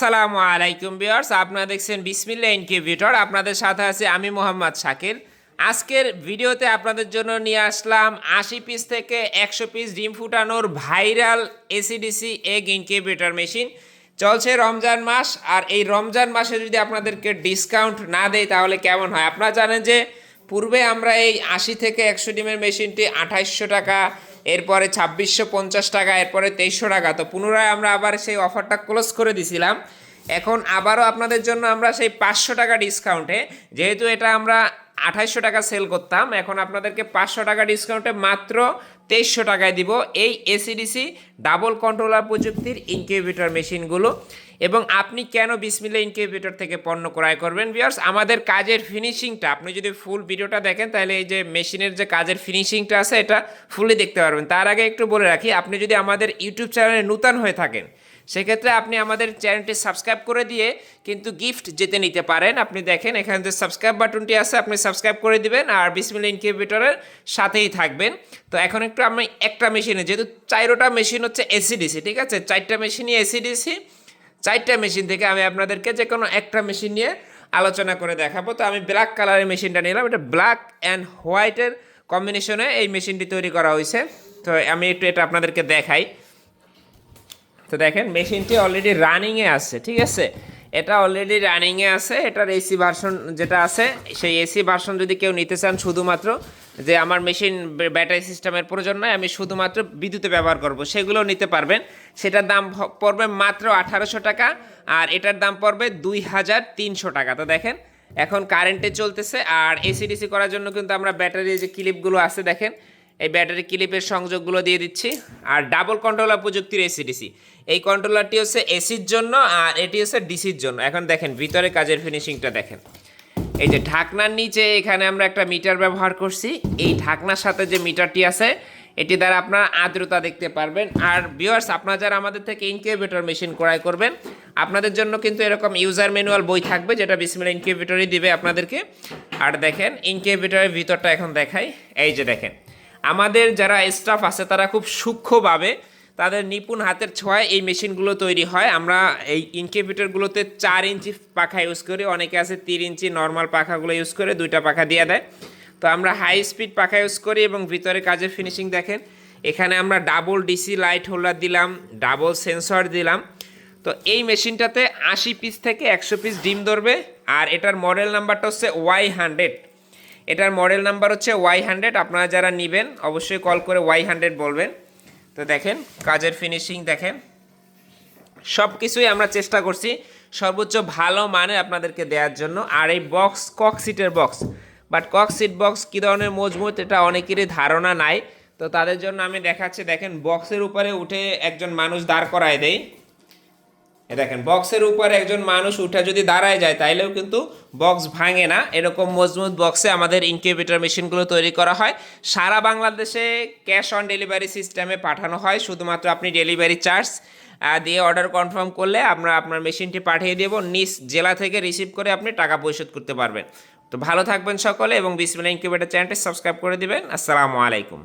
আসসালামু আলাইকুম বিয়ার্স আপনারা দেখছেন বিসমিল্লা ইনকিউবেটর। আপনাদের সাথে আছে আমি মোহাম্মদ শাকির আজকের ভিডিওতে আপনাদের জন্য নিয়ে আসলাম আশি পিস থেকে একশো পিস ডিম ফুটানোর viral AC DC egg incubator machine চলছে রমজান মাস, আর এই রমজান মাসে যদি আপনাদেরকে ডিসকাউন্ট না দেয় তাহলে কেমন হয়? আপনারা জানেন যে পূর্বে আমরা এই আশি থেকে একশো ডিমের মেশিনটি আঠাইশশো টাকা এরপরে ছাব্বিশশো পঞ্চাশ টাকা, এরপরে তেইশশো টাকা। তো পুনরায় আমরা আবার সেই অফারটা ক্লোজ করে দিছিলাম। এখন আবারও আপনাদের জন্য আমরা সেই পাঁচশো টাকা ডিসকাউন্টে যেহেতু এটা আমরা আঠাইশশো টাকা সেল করতাম। এখন আপনাদেরকে পাঁচশো টাকা ডিসকাউন্টে মাত্র তেইশশো টাকায় দিব এই এসিডিসি ডাবল কন্ট্রোলার প্রযুক্তির ইনকিউবেটর মেশিনগুলো এবং আপনি কেন বিসমিল্লা ইনকিউবেটর থেকে পণ্য ক্রয় করবেন ভিউয়ার্স আমাদের কাজের ফিনিশিংটা আপনি যদি ফুল ভিডিওটা দেখেন, তাহলে এই যে মেশিনের যে কাজের ফিনিশিংটা আছে, এটা ফুলি দেখতে পারবেন। তার আগে একটু বলে রাখি, আপনি যদি আমাদের ইউটিউব চ্যানেলে নূতন হয়ে থাকেন সেক্ষেত্রে আপনি আমাদের চ্যানেলটি সাবস্ক্রাইব করে দিয়ে কিন্তু গিফট যেতে নিতে পারেন। আপনি দেখেন, এখানে যে সাবস্ক্রাইব বাটনটি আছে, আপনি সাবস্ক্রাইব করে দিবেন আর বিসমিল্লা ইনকিউবেটরের সাথেই থাকবেন। তো এখন একটু আমি একটা মেশিনে যেহেতু চাইরোটা মেশিন হচ্ছে এসিডিসি ঠিক আছে? চারটা মেশিনই এসিডিসি চারটা মেশিন থেকে আমি আপনাদেরকে যে কোনো একটা মেশিন নিয়ে আলোচনা করে দেখাবো। তো আমি ব্ল্যাক কালারের মেশিনটা নিলাম, এটা ব্ল্যাক অ্যান্ড হোয়াইটের কম্বিনেশনে এই মেশিনটি তৈরি করা হয়েছে। তো আমি একটু এটা আপনাদেরকে দেখাই। তো দেখেন, মেশিনটি অলরেডি রানিংয়ে আছে, ঠিক আছে? এটা অলরেডি রানিংয়ে আছে, এটার এসি ভার্সন যেটা আছে, সেই এসি ভার্সন যদি কেউ নিতে চান শুধুমাত্র যে আমার মেশিন ব্যাটারি সিস্টেমের প্রয়োজন নয় আমি শুধুমাত্র বিদ্যুতে ব্যবহার করব সেগুলো নিতে পারবেন। সেটার দাম পড়বে মাত্র আঠারোশো টাকা, আর এটার দাম পড়বে দুই হাজার তিনশো টাকা। তো দেখেন, এখন কারেন্টে চলতেছে, আর এসিডিসি করার জন্য কিন্তু আমরা ব্যাটারি যে ক্লিপগুলো আছে, দেখেন এই ব্যাটারি ক্লিপের সংযোগগুলো দিয়ে দিচ্ছি। আর ডাবল কন্ট্রোলার প্রযুক্তির এসিডিসি এই কন্ট্রোলারটি হচ্ছে এসির জন্য আর এটি হচ্ছে ডিসির জন্য। এখন দেখেন, ভিতরে কাজের ফিনিশিংটা দেখেন। এই যে ঢাকনার নিচে এখানে আমরা একটা মিটার ব্যবহার করছি। এই ঢাকনার সাথে যে মিটারটি আছে, এটি দ্বারা আপনারা আর্দ্রতা দেখতে পারবেন। আর ভিউয়ার্স আপনারা যারা আমাদের থেকে ইনকিউবেটর মেশিন ক্রয় করবেন, আপনাদের জন্য কিন্তু এরকম ইউজার ম্যানুয়াল বই থাকবে, যেটা বিসমিল্লা ইনকিউবেটরই দিবে আপনাদেরকে। আর দেখেন ইনকিউবেটরের ভিতরটা এখন দেখাই। এই যে দেখেন আমাদের যারা স্টাফ আছে, তারা খুব সূক্ষ্মভাবে তাদের নিপুণ হাতের ছোঁয়ায় এই মেশিনগুলো তৈরি হয়। আমরা এই ইনকিউবেটরগুলোতে চার ইঞ্চি পাখা ইউজ করি, অনেকে আছে তিন ইঞ্চি নর্মাল পাখাগুলো ইউজ করে দুইটা পাখা দিয়ে দেয়। তো আমরা হাই স্পিড পাখা ইউজ করি এবং ভিতরে কাজের ফিনিশিং দেখেন, এখানে আমরা ডাবল ডিসি লাইট হোল্ডার দিলাম ডাবল সেন্সর দিলাম। তো এই মেশিনটাতে আশি পিস থেকে একশো পিস ডিম ধরবে, আর এটার মডেল নাম্বারটা হচ্ছে ওয়াই হান্ড্রেড এটার মডেল নাম্বার হচ্ছে ওয়াই হান্ড্রেড আপনারা যারা নেবেন, অবশ্যই কল করে ওয়াই হান্ড্রেড বলবেন। তো দেখেন, কাজের ফিনিশিং দেখেন। সব কিছুই আমরা চেষ্টা করছি সর্বোচ্চ ভালো মানে আপনাদেরকে দেওয়ার জন্য। আর এই বক্স কক সিটের box but cock seat box কী ধরনের মজবুত, এটা অনেকেরই ধারণা নাই। তো তাদের জন্য আমি দেখাচ্ছি, দেখেন বক্সের উপরে উঠে একজন মানুষ দাঁড় করায় দেয়। দেখেন বক্সের উপরে একজন মানুষ উঠে যদি দাঁড়ায় যায়, তাইলেও কিন্তু বক্স ভাঙে না। এরকম মজবুত বক্সে আমাদের ইনকিউবেটর মেশিনগুলো তৈরি করা হয়। সারা বাংলাদেশে ক্যাশ অন ডেলিভারি সিস্টেমে পাঠানো হয়। শুধুমাত্র আপনি ডেলিভারি চার্জ দিয়ে অর্ডার কনফার্ম করলে আমরা আপনার মেশিনটি পাঠিয়ে দেবো। নিজ জেলা থেকে রিসিভ করে আপনি টাকা পরিশোধ করতে পারবেন। তো ভালো থাকবেন সকলে এবং বিসমিল্লা ইনকিউবেটর চ্যানেলটি সাবস্ক্রাইব করে দিবেন। আসসালামু আলাইকুম।